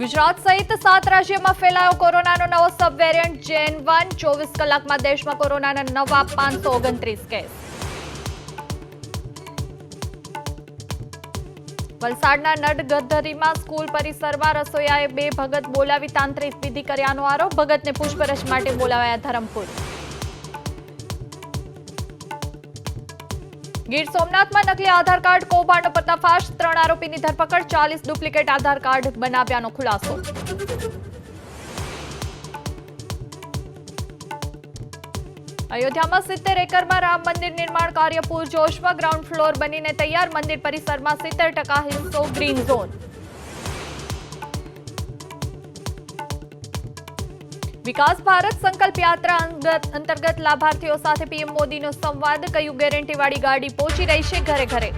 ગુજરાત સહિત સાત રાજ્યોમાં ફેલાયો કોરોનાનો નવો સબ વેરિયન્ટ જેન વન. ચોવીસ કલાકમાં દેશમાં કોરોનાના નવા પાંચસો ઓગણત્રીસ કેસ. વલસાડના નડગધરીમાં સ્કૂલ પરિસરમાં રસોઈયાએ બે ભગત બોલાવી તાંત્રિક વિધિ કર્યાનો આરોપ. ભગતને પૂછપરછ માટે બોલાવાયા ધરમપુર. ગીર સોમનાથમાં નકલી આધાર કાર્ડ કૌભાંડનો પર્દાફાશ ત્રણ આરોપીની ધરપકડ, ચાલીસ ડુપ્લિકેટ આધાર કાર્ડ બનાવ્યાનો ખુલાસો. અયોધ્યામાં સિત્તેર એકરમાં રામ મંદિર નિર્માણ કાર્ય પૂરજોશમાં ગ્રાઉન્ડ ફ્લોર બનીને તૈયાર. મંદિર પરિસરમાં સિત્તેર ટકા હિસ્સો ગ્રીન ઝોન. વિકાસ ભારત સંકલ્પ યાત્રા અંતર્ગત લાભાર્થીઓ સાથે પીએમ મોદીનો સંવાદ, કયું ગેરંટીવાળી ગાડી પહોંચી રહી છે ઘરે ઘરે?